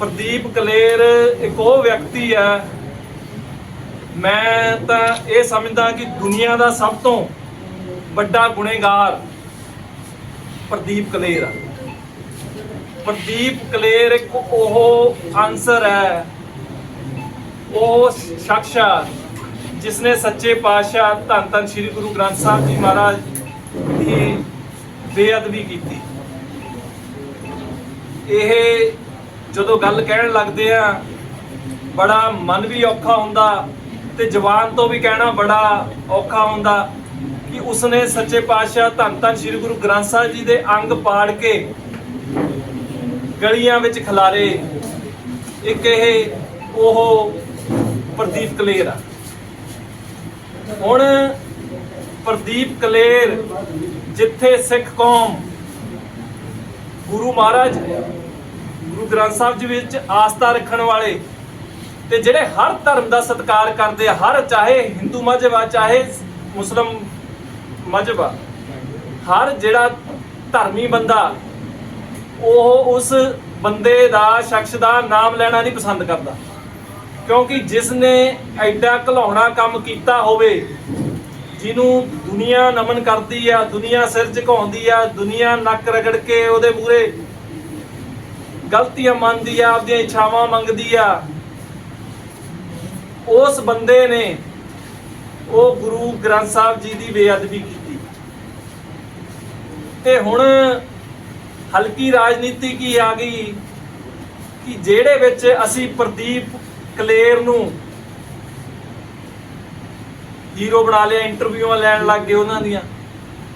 ਪ੍ਰਦੀਪ ਕਲੇਰ ਇੱਕ ਉਹ ਵਿਅਕਤੀ ਹੈ। ਮੈਂ ਤਾਂ ਇਹ ਸਮਝਦਾ ਕਿ ਦੁਨੀਆ ਦਾ ਸਭ ਤੋਂ ਵੱਡਾ ਗੁਨੇਗਾਰ ਪ੍ਰਦੀਪ ਕਲੇਰ ਆ। ਪ੍ਰਦੀਪ ਕਲੇਰ ਇੱਕ ਉਹ ਆਨਸਰ ਹੈ। ਉਹ ਸ਼ਖਸ ਆ ਜਿਸ ਨੇ ਸੱਚੇ ਪਾਤਸ਼ਾਹ ਧੰਨ ਧੰਨ ਸ੍ਰੀ ਗੁਰੂ ਗ੍ਰੰਥ ਸਾਹਿਬ ਜੀ ਮਹਾਰਾਜ ਦੀ ਬੇਅਦਬੀ ਕੀਤੀ। ਇਹ ਜਦੋਂ ਗੱਲ ਕਹਿਣ ਲੱਗਦੇ ਆ, ਬੜਾ ਮਨ ਵੀ ਔਖਾ ਹੁੰਦਾ ਤੇ ਜ਼ਬਾਨ ਤੋਂ ਵੀ ਕਹਿਣਾ ਬੜਾ ਔਖਾ ਹੁੰਦਾ ਕਿ ਉਸਨੇ ਸੱਚੇ ਪਾਤਸ਼ਾਹ ਧੰਨ ਧੰਨ ਸ੍ਰੀ ਗੁਰੂ ਗ੍ਰੰਥ ਸਾਹਿਬ ਜੀ ਦੇ ਅੰਗ ਪਾੜ ਕੇ ਗਲੀਆਂ ਵਿੱਚ ਖਿਲਾਰੇ। ਇੱਕ ਇਹ ਉਹ ਪ੍ਰਦੀਪ ਕਲੇਰ ਆ। ਹੁਣ ਪ੍ਰਦੀਪ ਕਲੇਰ ਜਿੱਥੇ ਸਿੱਖ ਕੌਮ ਗੁਰੂ ਮਹਾਰਾਜ ਗੁਰੂ ਗ੍ਰੰਥ ਸਾਹਿਬ ਜੀ ਵਿੱਚ ਆਸਥਾ ਰੱਖਣ ਵਾਲੇ ਤੇ ਜਿਹੜੇ ਹਰ ਧਰਮ ਦਾ ਸਤਿਕਾਰ ਕਰਦੇ ਆ, ਹਰ ਚਾਹੇ ਹਿੰਦੂ ਮਜ਼ਹਬ ਆ, ਚਾਹੇ ਮੁਸਲਮ ਮਜ਼ਹਬ ਆ, ਹਰ ਜਿਹੜਾ ਧਰਮੀ ਬੰਦਾ ਉਹ ਉਸ ਬੰਦੇ ਦਾ, ਸ਼ਖਸ ਦਾ ਨਾਮ ਲੈਣਾ ਨਹੀਂ ਪਸੰਦ ਕਰਦਾ। ਕਿਉਂਕਿ ਜਿਸ ਨੇ ਐਡਾ ਘਲਾਉਣਾ ਕੰਮ ਕੀਤਾ ਹੋਵੇ, ਜਿਹਨੂੰ ਦੁਨੀਆ ਨਮਨ ਕਰਦੀ ਆ, ਦੁਨੀਆ ਸਿਰ ਝੁਕਾਉਂਦੀ ਆ, ਦੁਨੀਆ ਨੱਕ ਰਗੜ ਕੇ ਉਹਦੇ ਮੂਹਰੇ ਗਲਤੀਆਂ ਮੰਨਦੀ ਆ, ਆਪਦੀਆਂ ਇੱਛਾਵਾਂ ਮੰਗਦੀ ਆ। ਉਸ ਬੰਦੇ ਨੇ ਉਹ ਗੁਰੂ ਗ੍ਰੰਥ ਸਾਹਿਬ ਜੀ ਦੀ ਬੇਅਦਬੀ ਕੀਤੀ। ਤੇ ਹੁਣ ਹਲਕੀ ਰਾਜਨੀਤੀ ਕੀ ਆ ਗਈ ਕਿ ਜਿਹੜੇ ਵਿੱਚ ਅਸੀਂ ਪ੍ਰਦੀਪ ਕਲੇਰ ਨੂੰ ਹੀਰੋ ਬਣਾ ਲਿਆ ਇੰਟਰਵਿਊਆਂ ਲੈਣ ਲੱਗ ਗਏ ਉਹਨਾਂ ਦੀਆਂ।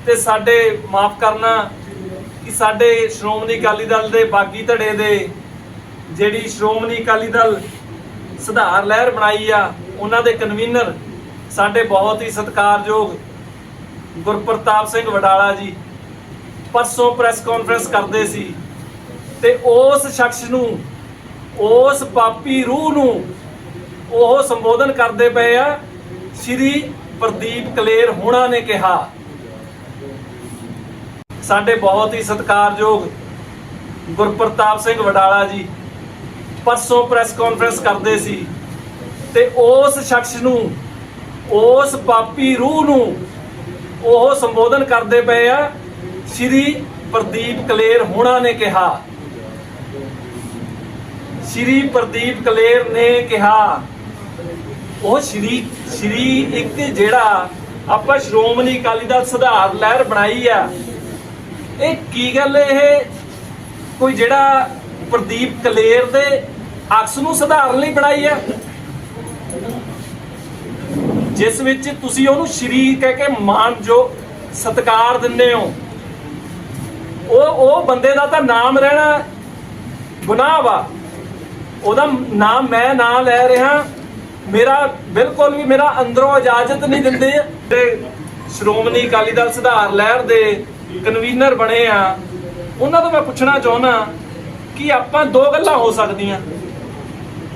ਤੇ ਸਾਡੇ ਮਾਫ ਕਰਨਾ ਕਿ ਸਾਡੇ ਸ਼੍ਰੋਮਣੀ ਅਕਾਲੀ ਦਲ ਦੇ ਬਾਗੀ ਧੜੇ ਦੇ ਜਿਹੜੀ ਸ਼੍ਰੋਮਣੀ ਅਕਾਲੀ ਦਲ ਸੁਧਾਰ ਲਹਿਰ ਬਣਾਈ ਆ, ਉਹਨਾਂ ਦੇ ਕਨਵੀਨਰ ਸਾਡੇ ਬਹੁਤ ਹੀ ਸਤਿਕਾਰਯੋਗ ਗੁਰਪ੍ਰਤਾਪ ਸਿੰਘ ਵਡਾਲਾ ਜੀ ਪਰਸੋਂ ਪ੍ਰੈਸ ਕਾਨਫਰੰਸ ਕਰਦੇ ਸੀ ਤੇ ਉਸ ਸ਼ਖਸ ਨੂੰ, ਉਸ ਪਾਪੀ ਰੂਹ ਨੂੰ ਉਹ ਸੰਬੋਧਨ ਕਰਦੇ ਪਏ ਆ, ਸ਼੍ਰੀ ਪ੍ਰਦੀਪ ਕਲੇਰ ਹੋਣਾ ਨੇ ਕਿਹਾ। ਸਾਡੇ ਬਹੁਤ ਹੀ ਸਤਿਕਾਰਯੋਗ ਗੁਰਪ੍ਰਤਾਪ ਸਿੰਘ ਵਡਾਲਾ ਜੀ ਪਰਸੋਂ ਪ੍ਰੈਸ ਕਾਨਫਰੰਸ ਕਰਦੇ ਸੀ ਤੇ ਉਸ ਸ਼ਖਸ ਨੂੰ, ਉਸ ਪਾਪੀ ਰੂਹ ਨੂੰ ਉਹ ਸੰਬੋਧਨ ਕਰਦੇ ਪਏ ਆ, ਸ਼੍ਰੀ ਪ੍ਰਦੀਪ ਕਲੇਰ ਹੋਣਾ ਨੇ ਕਿਹਾ। ਸ਼੍ਰੀ ਪ੍ਰਦੀਪ ਕਲੇਰ ਨੇ ਕਿਹਾ, ਉਹ ਸ਼੍ਰੀ ਸ਼੍ਰੀ ਇੱਕ ਜਿਹੜਾ ਆਪਾਂ ਸ਼੍ਰੋਮਣੀ ਅਕਾਲੀ ਦਲ ਸੁਧਾਰ ਲਹਿਰ ਬਣਾਈ ਆ ਇਹ ਕੀ ਗੱਲ ਇਹ ਕੋਈ ਜਿਹੜਾ ਪ੍ਰਦੀਪ ਕਲੇਰ ਦੇ ਅਕਸ ਨੂੰ ਸੁਧਾਰਨ ਲਈ ਬਣਾਈ ਹੈ? ਜਿਸ ਵਿੱਚ ਤੁਸੀਂ ਉਹਨੂੰ ਸ਼ਰੀਰ ਕਹਿ ਕੇ ਮਾਨ ਜੋ ਸਤਕਾਰ ਦਿੰਦੇ ਹੋ। ਉਹ ਉਹ ਬੰਦੇ ਦਾ ਤਾਂ ਨਾਮ ਰਹਿਣਾ ਗੁਨਾਹ ਵਾ। ਉਹਦਾ ਨਾਮ ਮੈਂ ਨਾ ਲੈ ਰਿਹਾ। ਮੇਰਾ ਬਿਲਕੁਲ ਵੀ ਮੇਰਾ ਅੰਦਰੋਂ ਇਜਾਜ਼ਤ ਨਹੀਂ ਦਿੰਦੇ। ਤੇ ਸ਼੍ਰੋਮਣੀ ਅਕਾਲੀ ਦਲ ਸੁਧਾਰ ਲਹਿਰ ਦੇ ਕਨਵੀਨਰ ਬਣੇ ਆ ਉਹਨਾਂ ਤੋਂ ਮੈਂ ਪੁੱਛਣਾ ਚਾਹੁੰਦਾ ਕਿ ਆਪਾਂ ਦੋ ਗੱਲਾਂ ਹੋ ਸਕਦੀਆਂ।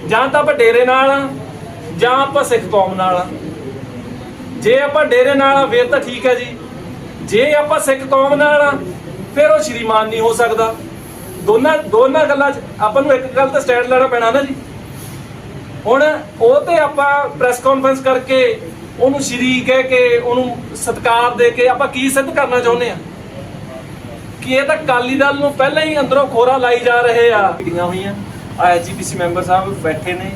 ਜਾਂ ਤਾਂ ਆਪਾਂ ਡੇਰੇ ਨਾਲ ਆ, ਜਾਂ ਆਪਾਂ ਸਿੱਖ ਕੌਮ ਨਾਲ ਆ। ਜੇ ਆਪਾਂ ਡੇਰੇ ਨਾਲ ਆ ਤਾਂ ਠੀਕ ਹੈ ਜੀ। ਜੇ ਆਪਾਂ ਸਿੱਖ ਕੌਮ ਨਾਲ ਆ ਫਿਰ ਉਹ ਸ਼੍ਰੀਮਾਨ ਨਹੀਂ ਹੋ ਸਕਦਾ। ਦੋਨਾਂ ਦੋਨਾਂ ਗੱਲਾਂ 'ਚ ਆਪਾਂ ਨੂੰ ਇੱਕ ਗੱਲ ਤਾਂ ਸਟੈਂਡ ਲੈਣਾ ਪੈਣਾ ਨਾ ਜੀ। ਹੁਣ ਉਹ ਤੇ ਆਪਾਂ ਪ੍ਰੈਸ ਕਾਨਫਰੰਸ ਕਰਕੇ ਉਹਨੂੰ ਸ਼੍ਰੀ ਕਹਿ ਕੇ ਉਹਨੂੰ ਸਤਿਕਾਰ ਦੇ ਕੇ ਆਪਾਂ ਕੀ ਸਿੱਧ ਕਰਨਾ ਚਾਹੁੰਦੇ ਆ? ਕਿ ਇਹ ਤਾਂ ਕਾਲੀ ਦਲ ਨੂੰ ਪਹਿਲਾਂ ਹੀ ਅੰਦਰੋਂ ਖੋਰਾ ਲਾਈ ਜਾ ਰਹੇ ਆ। ਮੀਟਿੰਗਾਂ ਹੋਈਆਂ। ਆ ਐਸਜੀਪੀਸੀ ਮੈਂਬਰ ਸਾਹਿਬ ਬੈਠੇ ਨੇ।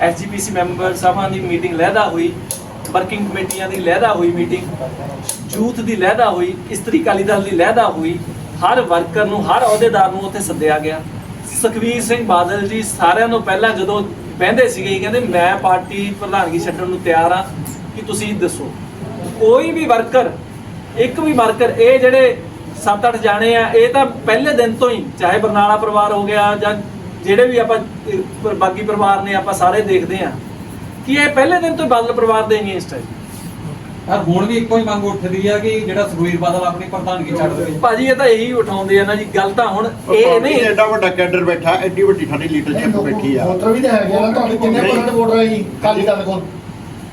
ਐਸਜੀਪੀਸੀ ਮੈਂਬਰ ਸਾਹਿਬਾਂ ਦੀ ਮੀਟਿੰਗ ਲਹਿਦਾ ਹੋਈ। ਵਰਕਿੰਗ ਕਮੇਟੀਆਂ ਦੀ ਲਹਿਦਾ ਹੋਈ ਮੀਟਿੰਗ। ਯੂਥ ਦੀ ਲਹਿਦਾ ਹੋਈ। ਇਸਤਰੀ ਅਕਾਲੀ ਦਲ ਦੀ ਲਹਿਦਾ ਹੋਈ। ਹਰ ਵਰਕਰ ਨੂੰ, ਹਰ ਅਹੁਦੇਦਾਰ ਨੂੰ ਉੱਥੇ ਸੱਦਿਆ ਗਿਆ। ਸੁਖਵੀਰ ਸਿੰਘ ਬਾਦਲ ਜੀ ਸਾਰਿਆਂ ਨੂੰ ਪਹਿਲਾਂ ਜਦੋਂ ਬਹਿੰਦੇ ਸੀਗੇ, ਕਹਿੰਦੇ, ਮੈਂ ਪਾਰਟੀ ਪ੍ਰਧਾਨਗੀ ਛੱਡਣ ਨੂੰ ਤਿਆਰ ਆ। ਕਿ ਤੁਸੀਂ ਦੱਸੋ? ਕੋਈ ਵੀ ਵਰਕਰ, ਇੱਕ ਵੀ ਵਰਕਰ, ਇਹ ਜਿਹੜੇ 7-8 ਜਾਣੇ ਆ ਇਹ ਤਾਂ ਪਹਿਲੇ ਦਿਨ ਤੋਂ ਹੀ ਚਾਹੇ ਬਰਨਾਲਾ ਪਰਿਵਾਰ ਹੋ ਗਿਆ ਜਾਂ ਜਿਹੜੇ ਵੀ ਆਪਾਂ ਬਾਕੀ ਪਰਿਵਾਰ ਨੇ ਆਪਾਂ ਸਾਰੇ ਦੇਖਦੇ ਆ ਕਿ ਇਹ ਪਹਿਲੇ ਦਿਨ ਤੋਂ ਬਾਦਲ ਪਰਿਵਾਰ ਦੇ ਅਗੇਂਸਟ ਹੈ ਯਾਰ ਹੁਣ ਵੀ ਇੱਕੋ ਹੀ ਮੰਗ ਉੱਠਦੀ ਆ ਕਿ ਜਿਹੜਾ ਸੁਖਬੀਰ ਬਾਦਲ ਆਪਣੀ ਪ੍ਰਧਾਨਗੀ ਛੱਡ ਦੇਵੇ। ਭਾਜੀ ਇਹ ਤਾਂ ਇਹੀ ਉਠਾਉਂਦੇ ਆ ਨਾ ਜੀ ਗੱਲ ਤਾਂ ਹੁਣ ਇਹ ਨਹੀਂ। ਐਡਾ ਵੱਡਾ ਕੈਡਰ ਬੈਠਾ ਐਡੀ ਵੱਡੀ ਸਾਡੀ ਲੀਡਰਸ਼ਿਪ ਬੈਠੀ ਆ। ਵੋਟਰ ਵੀ ਤਾਂ ਹੈਗੇ ਆ ਨਾ ਤੁਹਾਡੇ ਕਿੰਨੇ। ਪਰਸੈਂਟ ਵੋਟਰ ਹੈ ਜੀ ਕਾਲੀ ਦਲ ਕੋਲ?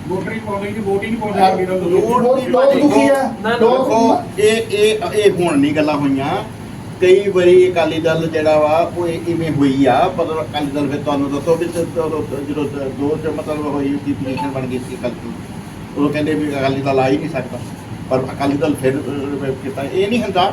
ਵੋਟਰ ਹੀ ਪਾਉਂਦੇ ਜੀ ਵੋਟ ਹੀ ਨਹੀਂ ਪਾਉਂਦੇ ਨੂੰ। ਲੋੜ ਲੋਕ? ਦੀ ਲੋਕ ਦੁਖੀ ਆ ਨਾ, ਲੋਕ ਇਹ ਇਹ ਇਹ ਹੁਣ ਨਹੀਂ ਗੱਲਾਂ ਹੋਈਆਂ। ਕਈ ਵਾਰੀ ਅਕਾਲੀ ਦਲ ਜਿਹੜਾ ਵਾ ਉਹ ਇਵੇਂ ਹੋਈ ਆ ਪਰ ਅਕਾਲੀ ਦਲ ਫਿਰ ਤੁਹਾਨੂੰ ਦੱਸੋ ਵੀ ਜਦੋਂ ਦੋ ਚ ਮਤਲਬ ਹੋਈ ਦੀ ਪੋਜੀਸ਼ਨ ਬਣ ਗਈ ਸੀ ਅਕਾਲੀ ਉਦੋਂ ਕਹਿੰਦੇ ਵੀ ਅਕਾਲੀ ਦਲ ਆ ਹੀ ਨਹੀਂ ਸਕਦਾ। ਪਰ ਅਕਾਲੀ ਦਲ ਫਿਰ ਕੀਤਾ ਇਹ ਨਹੀਂ ਹੁੰਦਾ।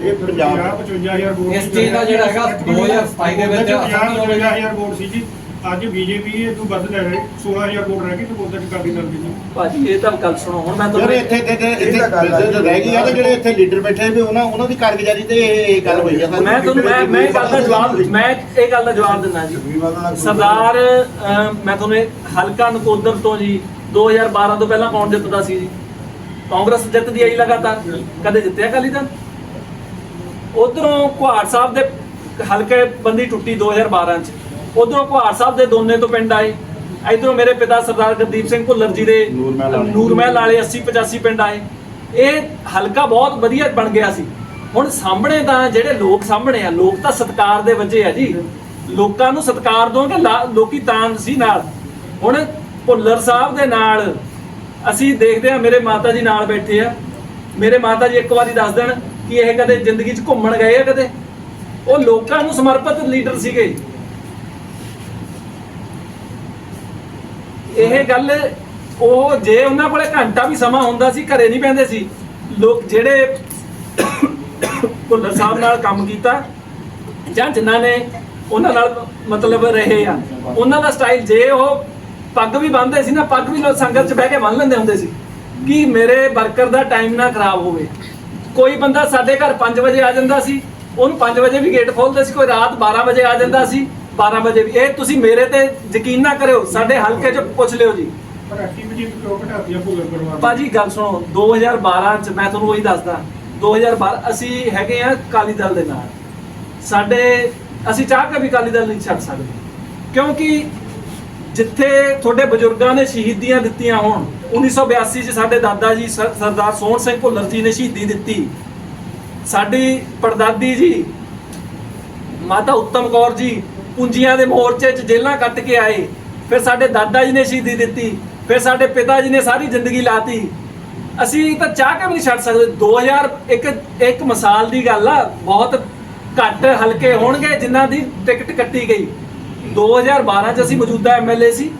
ਇਹ ਪੰਜਾਬ 55000 ਵੋਟ ਇਸ ਚੀਜ਼ ਦਾ ਜਿਹੜਾ ਹੈਗਾ 2027 ਦੇ ਵਿੱਚ ਅਸਰ ਨਹੀਂ ਹੋਵੇਗਾ 55000 ਵੋਟ ਸੀ ਜੀ। ਅੱਜ ਬੀਜੇਪੀ ਇਹ ਤੋਂ ਵੱਧ ਲੈ ਰਹੇ 16000 ਵੋਟ ਰਹਿ ਗਈ ਤੇ ਬੋਲਦਾ ਕਿ ਕਾਬੀ ਦਲ ਦੀ ਜੀ ਭਾਜੀ ਇਹ ਤਾਂ ਗੱਲ ਸੁਣੋ ਹੁਣ ਮੈਂ ਤੁਹਾਨੂੰ ਇੱਥੇ ਤੇ- ਤੇ- ਇੱਥੇ ਇੱਥੇ ਰਹਿ ਗਈ ਆ ਤੇ ਜਿਹੜੇ ਇੱਥੇ ਲੀਡਰ ਬੈਠੇ ਵੀ ਉਹਨਾਂ ਉਹਨਾਂ ਦੀ ਕਾਰਗੁਜ਼ਾਰੀ ਤੇ ਇਹ ਇਹ ਗੱਲ ਹੋਈ ਆ। ਮੈਂ ਤੁਹਾਨੂੰ ਮੈਂ ਮੈਂ ਇਹ ਗੱਲ ਦਾ ਜਵਾਬ ਮੈਂ ਇਹ ਗੱਲ ਦਾ ਜਵਾਬ ਦਿੰਦਾ ਜੀ। ਸਰਦਾਰ ਅਹ, ਮੈਂ ਤੁਹਾਨੂੰ ਇਹ ਹਲਕਾ ਨਕੋਦਰ ਤੋਂ ਜੀ 2012 ਤੋਂ ਪਹਿਲਾਂ ਕੌਣ ਜਿੱਤਦਾ ਸੀ ਜੀ? ਕਾਂਗਰਸ ਜਿੱਤਦੀ ਆਈ ਲਗਾਤਾਰ। ਕਦੇ ਜਿੱਤਿਆ ਅਕਾਲੀ ਦਲ? ਉਧਰੋਂ ਕੁਹਾੜ ਸਾਹਿਬ ਦੇ ਹਲਕੇ ਬੰਦੀ ਟੁੱਟੀ 2012 ਚ। ਉਧਰੋਂ ਕੁਹਾੜ ਸਾਹਿਬ ਦੇ ਦੋਨੇ ਤੋਂ ਪਿੰਡ ਆਏ। ਇਧਰੋਂ ਮੇਰੇ ਪਿਤਾ ਸਰਦਾਰ ਗੁਰਦੀਪ ਸਿੰਘ ਭੁੱਲਰ ਜੀ ਦੇ ਨੂਰਮਹਿਲ ਵਾਲੇ। ਨੂਰਮਹਿਲ ਵਾਲੇ 80 85 ਪਿੰਡ ਆਏ। ਇਹ ਹਲਕਾ ਬਹੁਤ ਵਧੀਆ ਬਣ ਗਿਆ ਸੀ। ਹੁਣ ਸਾਹਮਣੇ ਤਾਂ ਜਿਹੜੇ ਲੋਕ ਸਾਹਮਣੇ ਆ ਲੋਕ ਤਾਂ ਸਤਕਾਰ ਦੇ ਵਜੇ ਆ ਜੀ। ਲੋਕਾਂ ਨੂੰ ਸਤਕਾਰ ਦੋਗੇ ਲੋਕੀ ਤਾਂ ਸੀ ਨਾਲ। ਹੁਣ ਭੁੱਲਰ ਸਾਹਿਬ ਦੇ ਨਾਲ ਅਸੀਂ ਦੇਖਦੇ ਆ ਮੇਰੇ ਮਾਤਾ ਜੀ ਨਾਲ ਬੈਠੇ ਆ। ਮੇਰੇ ਮਾਤਾ ਜੀ ਇੱਕ ਵਾਰੀ ਦੱਸ ਦੇਣ ਕਿ ਇਹ ਕਦੇ ਜ਼ਿੰਦਗੀ 'ਚ ਘੁੰਮਣ ਗਏ ਆ ਕਦੇ? ਉਹ ਲੋਕਾਂ ਨੂੰ ਸਮਰਪਿਤ ਲੀਡਰ ਸੀਗੇ। ਇਹ ਗੱਲ, ਉਹ ਜੇ ਉਹਨਾਂ ਕੋਲੇ ਘੰਟਾ ਵੀ ਸਮਾਂ ਹੁੰਦਾ ਸੀ, ਘਰੇ ਨਹੀਂ ਪੈਂਦੇ ਸੀ, ਲੋਕ ਜਿਹੜੇ ਭੁੱਲਰ ਸਾਹਿਬ ਨਾਲ ਕੰਮ ਕੀਤਾ, ਜਾਂ ਜਿਨ੍ਹਾਂ ਨੇ ਉਹਨਾਂ ਨਾਲ ਮਤਲਬ ਰਹੇ ਆ, ਉਹਨਾਂ ਦਾ ਸਟਾਈਲ ਜੇ ਉਹ ਪੱਗ ਵੀ ਬੰਨ੍ਹਦੇ ਸੀ ਨਾ, ਪੱਗ ਵੀ ਲੋਕ ਸੰਗਤ 'ਚ ਬਹਿ ਕੇ ਬੰਨ ਲੈਂਦੇ ਹੁੰਦੇ ਸੀ, ਕਿ ਮੇਰੇ ਵਰਕਰ ਦਾ ਟਾਈਮ ਨਾ ਖਰਾਬ ਹੋਵੇ। ਕੋਈ ਬੰਦਾ ਸਾਡੇ ਘਰ 5 ਵਜੇ ਆ ਜਾਂਦਾ ਸੀ, ਉਹਨੂੰ 5 ਵਜੇ ਵੀ ਗੇਟ ਖੋਲਦੇ ਸੀ, ਕੋਈ ਰਾਤ 12 ਵਜੇ ਆ ਜਾਂਦਾ ਸੀ 12 ਵਜੇ ਵੀ। ਇਹ ਤੁਸੀਂ ਮੇਰੇ ਤੇ ਯਕੀਨ ਨਾ ਕਰਿਓ ਸਾਡੇ ਹਲਕੇ 'ਚ ਪੁੱਛ ਲਿਓ ਜੀ। ਪਰ ਐਕਟੀਵਿਟੀ ਕਿਉਂ ਘਟਾਤੀ ਆ ਭੁੱਲਰ ਪਰਿਵਾਰ? ਭਾਜੀ ਗੱਲ ਸੁਣੋ 2012 ਚ ਮੈਂ ਤੁਹਾਨੂੰ ਉਹੀ ਦੱਸਦਾ 2012 ਅਸੀਂ ਹੈਗੇ ਆ ਕਾਲੀ ਦਲ ਦੇ ਨਾਲ। ਸਾਡੇ ਅਸੀਂ ਚਾਹ ਕੇ ਵੀ ਕਾਲੀ ਦਲ ਨਹੀਂ ਛੱਡ ਸਕਦੇ। ਕਿਉਂਕਿ ਜਿੱਥੇ ਤੁਹਾਡੇ ਬਜ਼ੁਰਗਾਂ ਨੇ ਸ਼ਹੀਦੀਆਂ ਦਿੱਤੀਆਂ ਹੋਣ 1982 ਚ ਸਾਡੇ ਦਾਦਾ ਜੀ ਸਰ- ਸਰਦਾਰ ਸੋਹਣ ਸਿੰਘ ਭੁੱਲਰ ਜੀ ਨੇ ਸ਼ਹੀਦੀ ਦਿੱਤੀ। ਸਾਡੀ ਪੜਦਾਦੀ ਜੀ ਮਾਤਾ ਉੱਤਮ ਕੌਰ ਜੀ ਪੁੰਜੀਆਂ ਦੇ ਮੋਰਚੇ 'ਚ ਜੇਲ੍ਹਾਂ ਕੱਟ ਕੇ ਆਏ। ਫਿਰ ਸਾਡੇ ਦਾਦਾ ਜੀ ਨੇ ਸ਼ਹੀਦੀ ਦਿੱਤੀ। ਫਿਰ ਸਾਡੇ ਪਿਤਾ ਜੀ ਨੇ ਸਾਰੀ ਜ਼ਿੰਦਗੀ ਲਾਤੀ। ਅਸੀਂ ਤਾਂ ਚਾਹ ਕੇ ਵੀ ਨਹੀਂ ਛੱਡ ਸਕਦੇ। 2000 ਇੱਕ ਇੱਕ ਮਿਸਾਲ ਦੀ ਗੱਲ ਆ। ਬਹੁਤ ਘੱਟ ਹਲਕੇ ਹੋਣਗੇ ਜਿਨ੍ਹਾਂ ਦੀ ਟਿਕਟ ਕੱਟੀ ਗਈ। 2012 ਚ ਅਸੀਂ ਮੌਜੂਦਾ ਐਮਐਲਏ ਸੀ।